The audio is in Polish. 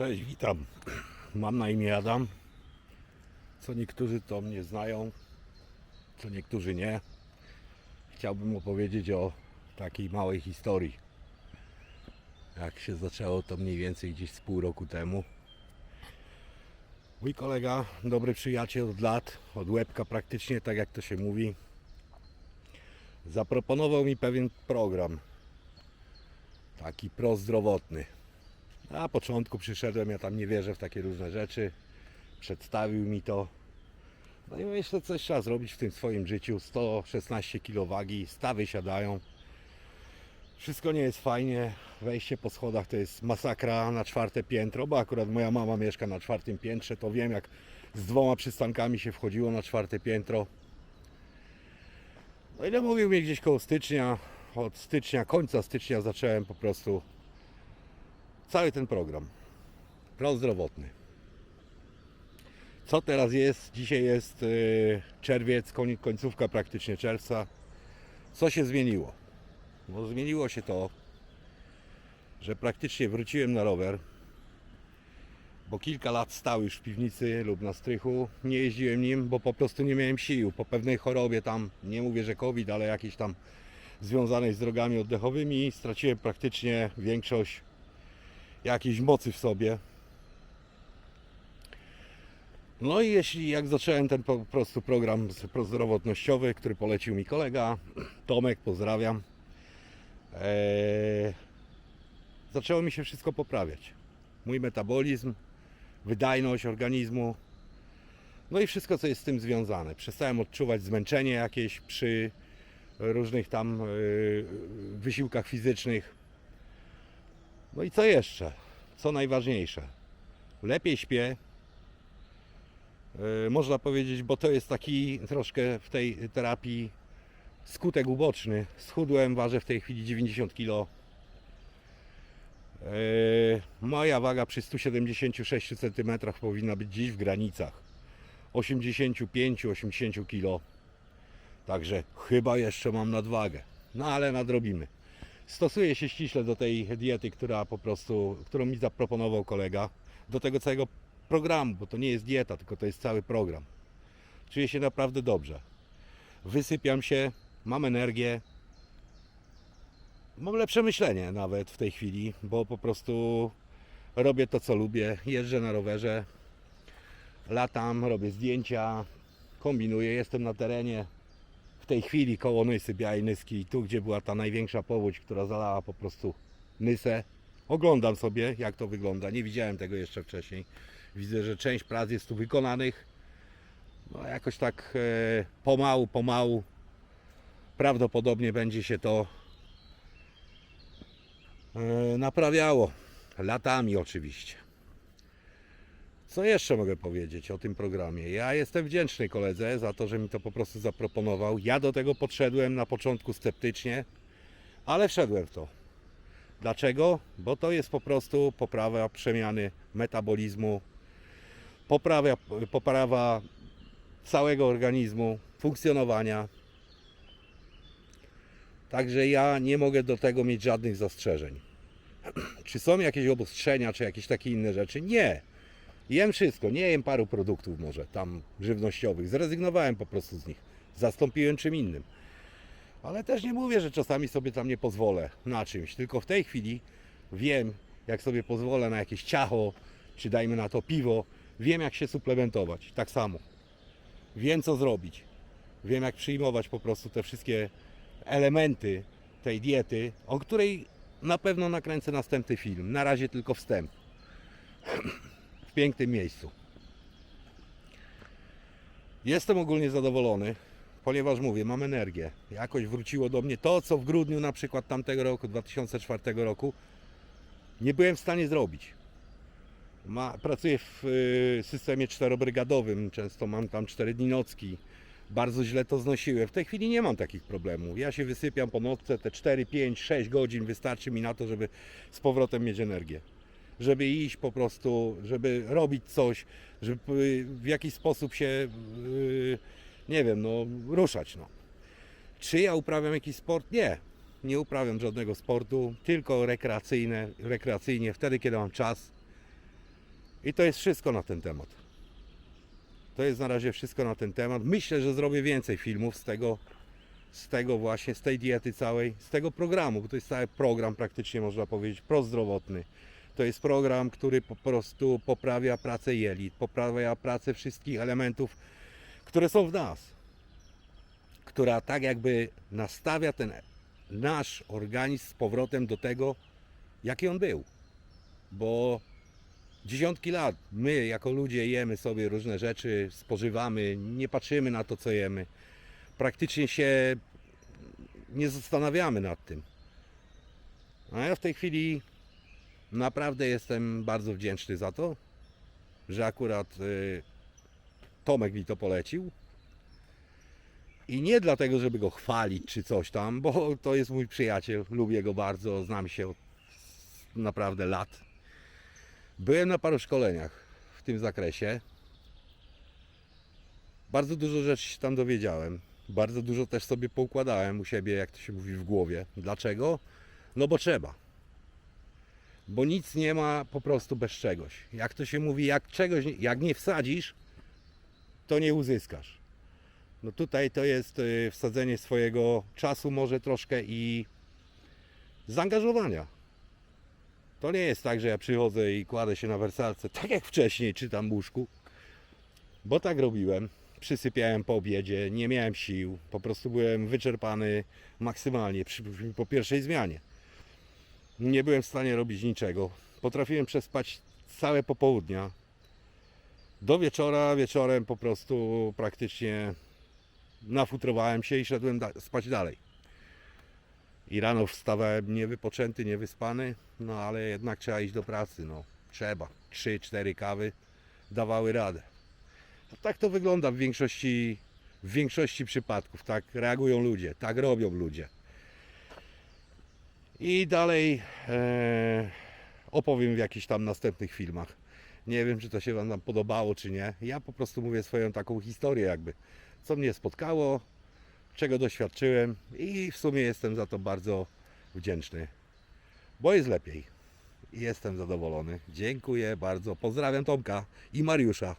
Cześć, witam. Mam na imię Adam. Co niektórzy to mnie znają, co niektórzy nie. Chciałbym opowiedzieć o takiej małej historii. Jak się zaczęło to mniej więcej gdzieś z pół roku temu. Mój kolega, dobry przyjaciel od lat, od łebka praktycznie, tak jak to się mówi, zaproponował mi pewien program. Taki prozdrowotny. Na początku przyszedłem, ja tam nie wierzę w takie różne rzeczy. Przedstawił mi to. No i myślę, coś trzeba zrobić w tym swoim życiu. 116 kg wagi, stawy siadają. Wszystko nie jest fajnie. Wejście po schodach to jest masakra na czwarte piętro, bo akurat moja mama mieszka na czwartym piętrze, to wiem jak z dwoma przystankami się wchodziło na czwarte piętro. No i namówił mnie gdzieś koło stycznia. Od stycznia, końca stycznia zacząłem po prostu cały ten program prozdrowotny. Co teraz jest? Dzisiaj jest yy, czerwiec, koń- końcówka praktycznie czerwca. Co się zmieniło? No, zmieniło się to, że praktycznie wróciłem na rower, bo kilka lat stał już w piwnicy lub na strychu. Nie jeździłem nim, bo po prostu nie miałem sił. Po pewnej chorobie tam, nie mówię, że COVID, ale jakiejś tam związanej z drogami oddechowymi, straciłem praktycznie większość jakiejś mocy w sobie. No i jeśli jak zacząłem ten po prostu program prozdrowotnościowy, który polecił mi kolega, Tomek, pozdrawiam, eee, zaczęło mi się wszystko poprawiać. Mój metabolizm, wydajność organizmu, no i wszystko co jest z tym związane. Przestałem odczuwać zmęczenie jakieś przy różnych tam yy, wysiłkach fizycznych. No i co jeszcze? Co najważniejsze? Lepiej śpię. Yy, można powiedzieć, bo to jest taki troszkę w tej terapii skutek uboczny. Schudłem, ważę w tej chwili 90 kg. Yy, moja waga przy 176 cm powinna być dziś w granicach 85-80 kg. Także chyba jeszcze mam nadwagę. No ale nadrobimy. Stosuję się ściśle do tej diety, która po prostu, którą mi zaproponował kolega, do tego całego programu, bo to nie jest dieta, tylko to jest cały program. Czuję się naprawdę dobrze. Wysypiam się, mam energię. Mam lepsze myślenie nawet w tej chwili, bo po prostu robię to, co lubię. Jeżdżę na rowerze, latam, robię zdjęcia, kombinuję, jestem na terenie. Tej chwili koło Nysy, Białej Nyski, tu gdzie była ta największa powódź, która zalała po prostu Nysę. Oglądam sobie, jak to wygląda. Nie widziałem tego jeszcze wcześniej. Widzę, że część prac jest tu wykonanych. No jakoś tak e, pomału, pomału prawdopodobnie będzie się to e, naprawiało. Latami oczywiście. Co jeszcze mogę powiedzieć o tym programie? Ja jestem wdzięczny koledze za to, że mi to po prostu zaproponował. Ja do tego podszedłem na początku sceptycznie, ale wszedłem w to. Dlaczego? Bo to jest po prostu poprawa przemiany metabolizmu, poprawa, poprawa całego organizmu, funkcjonowania. Także ja nie mogę do tego mieć żadnych zastrzeżeń. Czy są jakieś obostrzenia, czy jakieś takie inne rzeczy? Nie. Jem wszystko, nie jem paru produktów może tam żywnościowych. Zrezygnowałem po prostu z nich. Zastąpiłem czym innym. Ale też nie mówię, że czasami sobie tam nie pozwolę na czymś. Tylko w tej chwili wiem, jak sobie pozwolę na jakieś ciacho, czy dajmy na to piwo. Wiem, jak się suplementować. Tak samo. Wiem, co zrobić. Wiem, jak przyjmować po prostu te wszystkie elementy tej diety, o której na pewno nakręcę następny film. Na razie tylko wstęp w pięknym miejscu. Jestem ogólnie zadowolony, ponieważ mówię, mam energię. Jakoś wróciło do mnie to, co w grudniu na przykład tamtego roku, 2004 roku, nie byłem w stanie zrobić. Ma, pracuję w y, systemie czterobrygadowym, często mam tam 4 dni nocki. Bardzo źle to znosiłem. W tej chwili nie mam takich problemów. Ja się wysypiam po nocce, te 4, 5, 6 godzin wystarczy mi na to, żeby z powrotem mieć energię żeby iść po prostu, żeby robić coś, żeby w jakiś sposób się, yy, nie wiem, no, ruszać. No. Czy ja uprawiam jakiś sport? Nie. Nie uprawiam żadnego sportu, tylko rekreacyjne, rekreacyjnie, wtedy kiedy mam czas. I to jest wszystko na ten temat. To jest na razie wszystko na ten temat. Myślę, że zrobię więcej filmów z tego, z tego właśnie, z tej diety całej, z tego programu, bo to jest cały program praktycznie można powiedzieć prozdrowotny. To jest program, który po prostu poprawia pracę jelit, poprawia pracę wszystkich elementów, które są w nas. Która tak jakby nastawia ten nasz organizm z powrotem do tego, jaki on był. Bo dziesiątki lat my jako ludzie jemy sobie różne rzeczy, spożywamy, nie patrzymy na to, co jemy. Praktycznie się nie zastanawiamy nad tym. A ja w tej chwili naprawdę jestem bardzo wdzięczny za to, że akurat y, Tomek mi to polecił. I nie dlatego, żeby go chwalić czy coś tam, bo to jest mój przyjaciel, lubię go bardzo, znam się od naprawdę lat. Byłem na paru szkoleniach w tym zakresie. Bardzo dużo rzeczy się tam dowiedziałem. Bardzo dużo też sobie poukładałem u siebie, jak to się mówi, w głowie. Dlaczego? No bo trzeba. Bo nic nie ma po prostu bez czegoś. Jak to się mówi, jak czegoś, jak nie wsadzisz, to nie uzyskasz. No tutaj to jest y, wsadzenie swojego czasu może troszkę i zaangażowania. To nie jest tak, że ja przychodzę i kładę się na wersalce, tak jak wcześniej, czy tam łóżku. Bo tak robiłem. Przysypiałem po obiedzie, nie miałem sił, po prostu byłem wyczerpany maksymalnie po pierwszej zmianie. Nie byłem w stanie robić niczego. Potrafiłem przespać całe popołudnia. Do wieczora, wieczorem po prostu praktycznie nafutrowałem się i szedłem da- spać dalej. I rano wstawałem niewypoczęty, niewyspany, no ale jednak trzeba iść do pracy, no trzeba. Trzy, cztery kawy dawały radę. No, tak to wygląda w większości, w większości przypadków, tak reagują ludzie, tak robią ludzie. I dalej e, opowiem w jakichś tam następnych filmach. Nie wiem, czy to się Wam podobało, czy nie. Ja po prostu mówię swoją taką historię jakby, co mnie spotkało, czego doświadczyłem i w sumie jestem za to bardzo wdzięczny, bo jest lepiej. Jestem zadowolony. Dziękuję bardzo. Pozdrawiam Tomka i Mariusza.